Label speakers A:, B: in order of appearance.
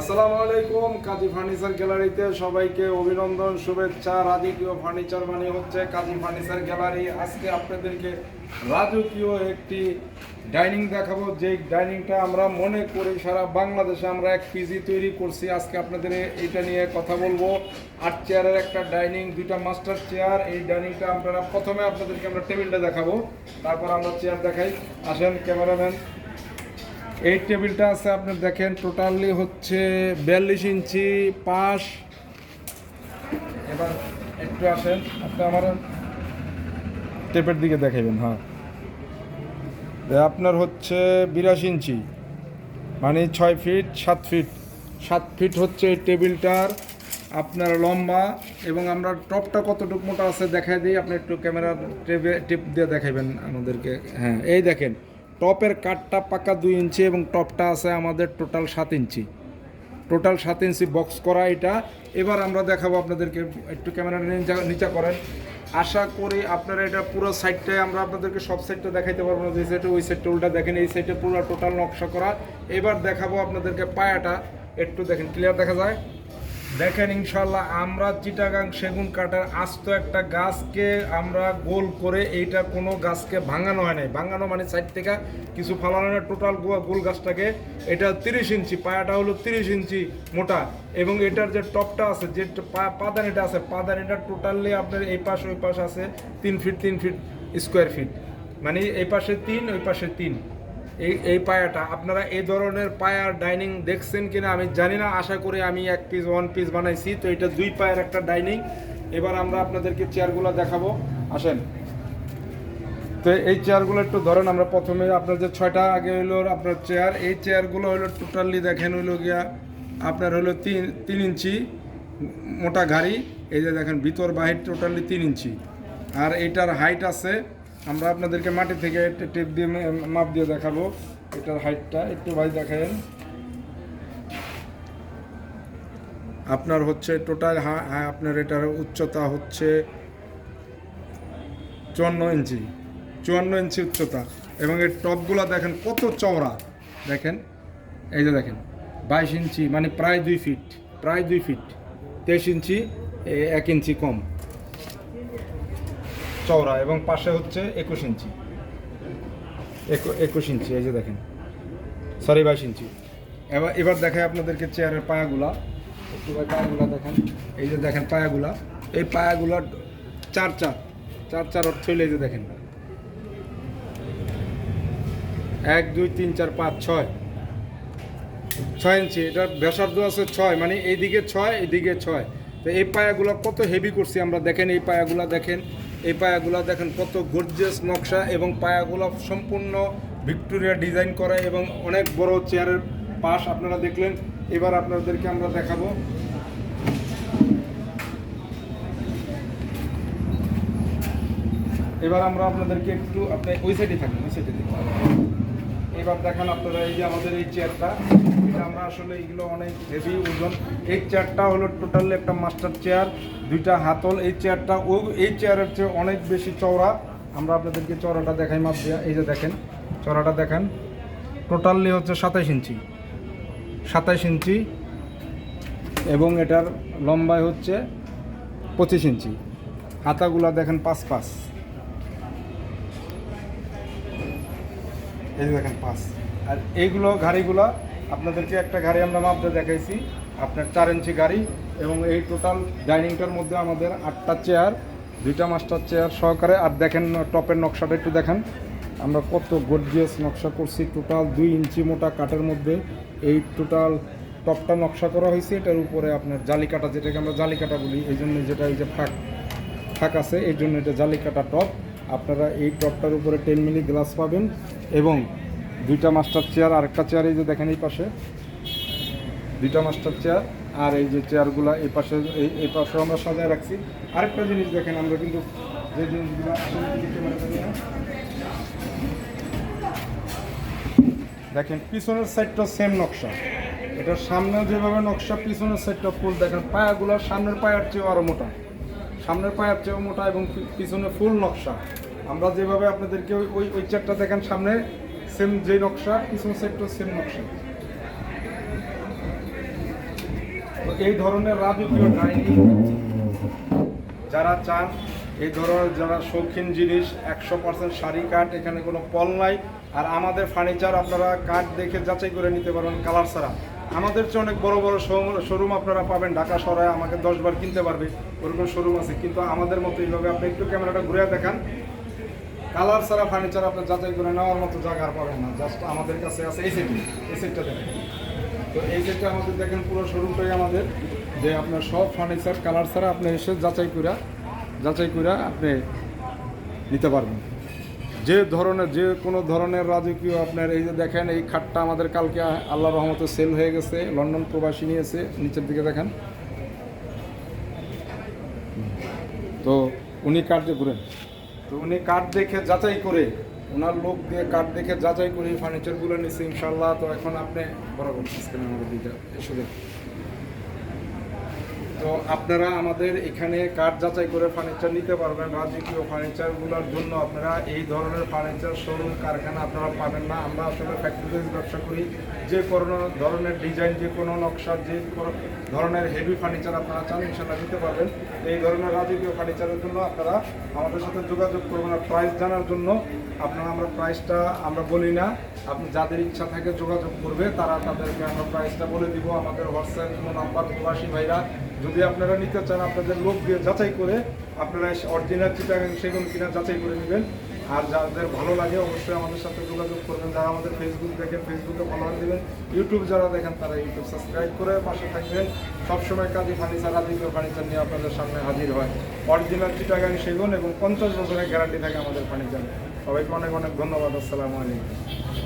A: আসসালামু আলাইকুম, কাজী ফার্নিচার গ্যালারিতে সবাইকে অভিনন্দন, শুভেচ্ছা। রাজকীয় ফার্নিচার মানে হচ্ছে কাজী ফার্নিচার গ্যালারি। আজকে আপনাদেরকে রাজকীয় একটি ডাইনিং দেখাবো। যে ডাইনিংটা আমরা মনে করি সারা বাংলাদেশে আমরা এক পিজি তৈরি করছি। আজকে আপনাদের এটা নিয়ে কথা বলব। আট চেয়ারের একটা ডাইনিং, দুইটা মাস্টার চেয়ার। এই ডাইনিংটা আপনারা প্রথমে আপনাদেরকে আমরা টেবিলটা দেখাবো। তারপর আমরা চেয়ার দেখাই। আসেন ক্যামেরাম্যান। এই টেবিলটা আছে আপনি দেখেন, টোটালি হচ্ছে বিয়াল্লিশ ইঞ্চি পাশ। এবার একটু আসেন, আপনি আমার টেপের দিকে দেখাবেন হ্যাঁ। আপনার হচ্ছে বিরাশি ইঞ্চি মানে ছয় ফিট, সাত ফিট। সাত ফিট হচ্ছে এই টেবিলটার আপনার লম্বা এবং আমরা টপটা কতটুকু মোটা আছে দেখাই দিই, আপনি একটু ক্যামেরা টেপে দিয়ে দেখাবেন আমাদেরকে। হ্যাঁ এই দেখেন টপের কাঠটা পাকা দুই ইঞ্চি এবং টপটা আছে আমাদের টোটাল সাত ইঞ্চি। টোটাল সাত ইঞ্চি বক্স করা এটা। এবার আমরা দেখাবো আপনাদেরকে, একটু ক্যামেরা নিচা- করেন। আশা করি আপনারা এটা পুরো সাইডটাই আমরা আপনাদেরকে সব সাইডটা দেখাইতে পারব না, যে সাইডে, ওই সাইডটা উল্টা দেখেন, এই সাইডে পুরো টোটাল নকশা করা। এবার দেখাবো আপনাদেরকে পায়াটা। একটু দেখেন, ক্লিয়ার দেখা যায়? দেখেন ইনশাল্লাহ আমরা চিটাগাং সেগুন কাঠের আস্ত একটা গাছকে আমরা গোল করে এইটা কোনো গাছকে ভাঙানো হয় নাই। ভাঙানো মানে সাইড থেকে কিছু ফালানো না টোটাল গোল গাছটাকে, এটা তিরিশ ইঞ্চি, পায়াটা হলো তিরিশ ইঞ্চি মোটা। এবং এটার যে টপটা আছে, যে পাদানিটা আছে, পাদানিটা টোটালি আপনার এই পাশ ওই পাশ আছে তিন ফিট তিন ফিট স্কোয়ার ফিট মানে এই পাশে তিন, ওই পাশে তিন। এই এই পায়াটা। আপনারা এই ধরনের পায়ার ডাইনিং দেখছেন কিনা আমি জানি না। আশা করি আমি এক পিস ওয়ান পিস বানাইছি। তো এটা দুই পায়ের একটা ডাইনিং এবার আমরা আপনাদেরকে চেয়ারগুলো দেখাবো। আসেন। তো এই চেয়ারগুলো একটু ধরেন, আমরা প্রথমে আপনার যে ছয়টা আগে হইল আপনার চেয়ার এই চেয়ারগুলো হলো টোটালি দেখেন হইল গিয়া আপনার হইল তিন তিন ইঞ্চি মোটা গাড়ি এই যে দেখেন, ভিতর বাহির টোটালি তিন ইঞ্চি। আর এটার হাইট আছে আমরা আপনাদেরকে মাটি থেকে টেপ দিয়ে মাপ দিয়ে দেখাবো। এটার হাইটটা একটু ভাই দেখেন। আপনার হচ্ছে টোটাল হ্যাঁ আপনার এটার উচ্চতা হচ্ছে চুয়ান্ন ইঞ্চি। চুয়ান্ন ইঞ্চি উচ্চতা। এবং এর টপগুলো দেখেন কত চওড়া। দেখেন, এই যে দেখেন, বাইশ ইঞ্চি মানে প্রায় দুই ফিট, প্রায় দুই ফিট। তেইশ ইঞ্চি এক ইঞ্চি কম। চওড়া এবং পাশে হচ্ছে একুশ ইঞ্চি। একু- একুশ ইঞ্চি, এই যে দেখেন। সরি বাইশ ইঞ্চি। এবার এবার দেখায় আপনাদেরকে চেয়ারের পায়াগুলা। একটু পায়াগুলা দেখেন। এই যে দেখেন পায়াগুলা। এই পায়াগুলা চার চার চার চার অর্থ হইলে এই যে দেখেন। এক, দুই, তিন, চার, পাঁচ, ছয়। ছয় ইঞ্চি, এটার ব্যাসার্ধ আছে ছয় মানে এইদিকে ছয় এইদিকে ছয়। তো এই পায়াগুলো কত হেভি করছি আমরা দেখেন, এই পায়াগুলা দেখেন। এই পায়াগুলো দেখেন কত গর্জিয়াস নকশা এবং পায়াগুলো সম্পূর্ণ ভিক্টোরিয়া ডিজাইন করা এবং অনেক বড় চেয়ারের পাশ আপনারা দেখলেন। এবার আপনাদেরকে আমরা দেখাবো। এবার আমরা আপনাদেরকে একটু, আপনি ওই সাইডে থাকবেন ওই সাইডে দেখুন। এবার দেখেন আপনারা এই যে আমাদের এই চেয়ারটা এটা আমরা আসলে এগুলো অনেক হেভি ওজন। এই চেয়ারটা হলো টোটালি একটা মাস্টার চেয়ার দুইটা হাতল। এই চেয়ারটা ও, এই চেয়ারের চেয়ে অনেক বেশি চওড়া। আমরা আপনাদেরকে চওড়াটা দেখাই মাপ দেওয়া এই যে দেখেন, চওড়াটা দেখেন। টোটালি হচ্ছে সাতাইশ ইঞ্চি। সাতাইশ ইঞ্চি এবং এটার লম্বায় হচ্ছে পঁচিশ ইঞ্চি। হাতাগুলা দেখেন পাঁচ পাঁচ। এই দেখেন, পাঁচ। আর এইগুলো গাড়িগুলো আপনাদেরকে একটা গাড়ি আমরা মাপতে দেখাইছি, আপনার চার ইঞ্চি গাড়ি এবং এই টোটাল ডাইনিংটার মধ্যে আমাদের আটটা চেয়ার দুইটা মাস্টার চেয়ার সহকারে। আর দেখেন, টপের নকশাটা একটু দেখেন। আমরা কত গর্জিয়াস নকশা করছি। টোটাল দুই ইঞ্চি মোটা কাঠের মধ্যে এই টোটাল টপটা নকশা করা হয়েছে। এটার উপরে আপনার জালিকাটা, যেটাকে আমরা জালিকাটা বলি, এই জন্য যেটা এই যে ফাঁক ফাঁক আছে, এই জন্য এটা জালিকাটা টপ আপনারা এই টপটার উপরে টেন মিলি গ্লাস পাবেন এবং দুইটা মাস্টার চেয়ার আর একটা চেয়ার এই যে দেখেন এই পাশে। দুইটা মাস্টার চেয়ার আর এই যে চেয়ারগুলা এই পাশে, এই এই পাশে আমরা সাজায় রাখছি। আরেকটা জিনিস দেখেন, আমরা কিন্তু যে জিনিসগুলো দেখেন, পিছনের সাইডটা সেম নকশা। এটার সামনে যেভাবে নকশা, পিছনের সাইডটা ফুল দেখেন পায়াগুলো সামনের পায়ার চেয়েও আরও মোটা। সামনের পায়ার চেয়েও মোটা এবং পিছনে ফুল নকশা। আমরা যেভাবে আপনাদেরকে ওই ওই চেয়ারটা দেখেন সামনে সেম যে নকশা, পিছনের সাইডটা সেম নকশা। এই ধরনের রাজকীয় ডাইনিং যারা চান, এই ধরনের যারা শৌখিন জিনিস, একশো পার্সেন্ট শাড়ি, কাঠ, এখানে কোনো পল নাই। আর আমাদের ফার্নিচার আপনারা কাঠ দেখে যাচাই করে নিতে পারবেন কালার ছাড়া। আমাদের চেয়ে অনেক বড় বড় শোরুম আপনারা পাবেন ঢাকা শহরে, আমাকে দশবার কিনতে পারবে, ওরকম শোরুম আছে। কিন্তু আমাদের মতো এইভাবে আপনি একটু ক্যামেরাটা ঘুরে দেখান কালার ছাড়া ফার্নিচার আপনি যাচাই করে নেওয়ার মতো জায়গা পাবেন না। জাস্ট আমাদের কাছে আছে এই সেটটি এই সেটটা দেখেন। তো এই সেটটা আমাদের দেখেন পুরো শোরুমটাই আমাদের, যে আপনার সব ফার্নিচার কালার ছাড়া আপনি এসে যাচাই করে যাচাই করে আপনি নিতে পারবেন। যে ধরনের, যে কোনো ধরনের রাজকীয় আপনার, এই যে দেখেন, এই খাটটা আমাদের কালকে আল্লাহ রহমতে সেল হয়ে গেছে, লন্ডন প্রবাসী নিয়েছে, নিচের দিকে দেখেন। তো উনি কাঠ যে ঘুরেন তো উনি কাঠ দেখে যাচাই করে, ওনার লোক দিয়ে কাঠ দেখে যাচাই করে ফার্নিচারগুলো নিচ্ছে ইনশাল্লাহ তো এখন আপনি বরাবর আমাদের দিকে। তো আপনারা আমাদের এখানে কাঠ যাচাই করে ফার্নিচার নিতে পারবেন রাজকীয় ফার্নিচারগুলোর জন্য আপনারা এই ধরনের ফার্নিচার শোরুম কারখানা আপনারা পাবেন না। আমরা আসলে ফ্যাক্টরি ব্যবসা করি। যে কোনো ধরনের ডিজাইন যে কোনো নকশা যে কোনো ধরনের হেভি ফার্নিচার আপনারা চান ইনশাল্লাহ নিতে পারবেন। এই ধরনের রাজকীয় ফার্নিচারের জন্য আপনারা আমাদের সাথে যোগাযোগ করবেন আর প্রাইস জানার জন্য। আপনারা আমরা প্রাইসটা আমরা বলি না। আপনি যাদের ইচ্ছা থাকে যোগাযোগ করবে, তারা তাদেরকে আমরা প্রাইসটা বলে দিব। আমাদের হোয়াটসঅ্যাপ নাম্বার প্রবাসী ভাইরা যদি আপনারা নিতে চান, আপনাদের লোক দিয়ে যাচাই করে আপনারা অরিজিনাল চিটাগাং সেগুন কিনা যাচাই করে নেবেন। আর যাদের ভালো লাগে, অবশ্যই আমাদের সাথে যোগাযোগ করবেন। যারা আমাদের ফেসবুক দেখেন ফেসবুকে ফলোয়ার দেবেন। ইউটিউব যারা দেখেন, তারা ইউটিউব সাবস্ক্রাইব করে পাশে থাকবেন। সবসময় কাজী ফার্নিচার রাজকীয় ফার্নিচার নিয়ে আপনাদের সামনে হাজির হয়। অরিজিনাল চিটাগাং সেগুন এবং পঞ্চাশ বছরের গ্যারান্টি থাকে আমাদের ফার্নিচার। সবাইকে অনেক অনেক ধন্যবাদ। আসসালামু আলাইকুম।